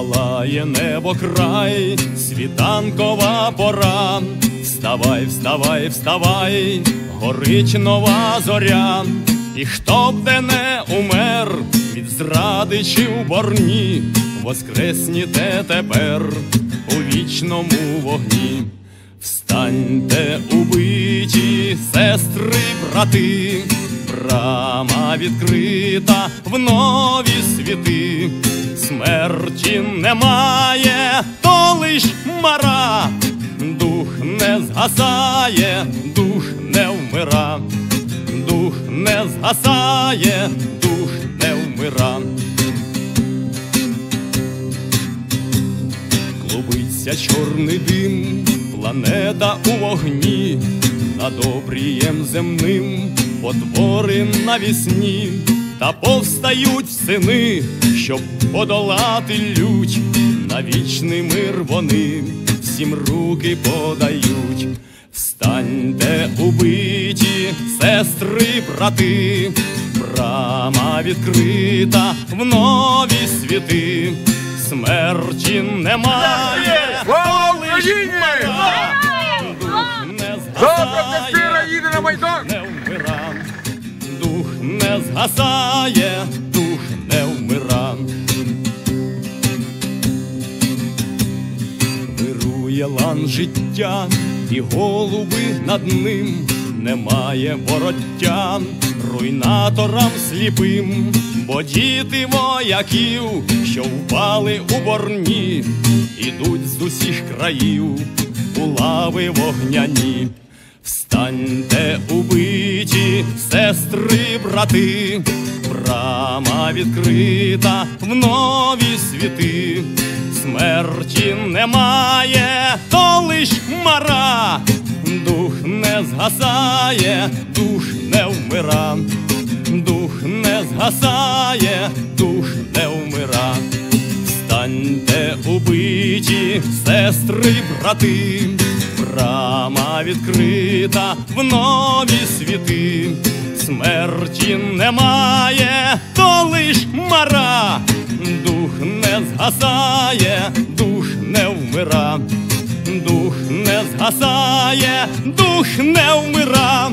палає небо край, світанкова пора. Вставай, вставай, вставай, горить нова зоря, і хто б де не умер від зради чи в борні, воскресніте тепер у вічному вогні. Встаньте, убиті, сестри, брати, брама відкрита в нові світи, смерті немає, то лиш мара, дух не згасає, дух не вмира, дух не згасає, дух не вмира. Клубиться чорний дим, планета у вогні, над обрієм земним, потвори навісні, та повстають сини, щоб подолати лють, на вічний мир вони всім руки подають. Встаньте, убиті, сестри, брати, брама відкрита в нові світи, смерті немає. Слава Україні! Завтра вся їде на Майдан! Не згасає, дух не вмира. Вирує лан життя, і голуби над ним немає вороття, руйнаторам сліпим, бо діти вояків, що впали у борні, ідуть з усіх країв у лави вогняні. Встаньте, убиті, сестри, брати, брама відкрита в нові світи, смерті немає, то лиш мара, дух не згасає, дух не вмира, дух не згасає, дух не вмира. Встаньте, убиті, сестри, брати, брама відкрита в нові світи, смерті немає, то лиш мара, дух не згасає, дух не вмира, дух не згасає, дух не вмира.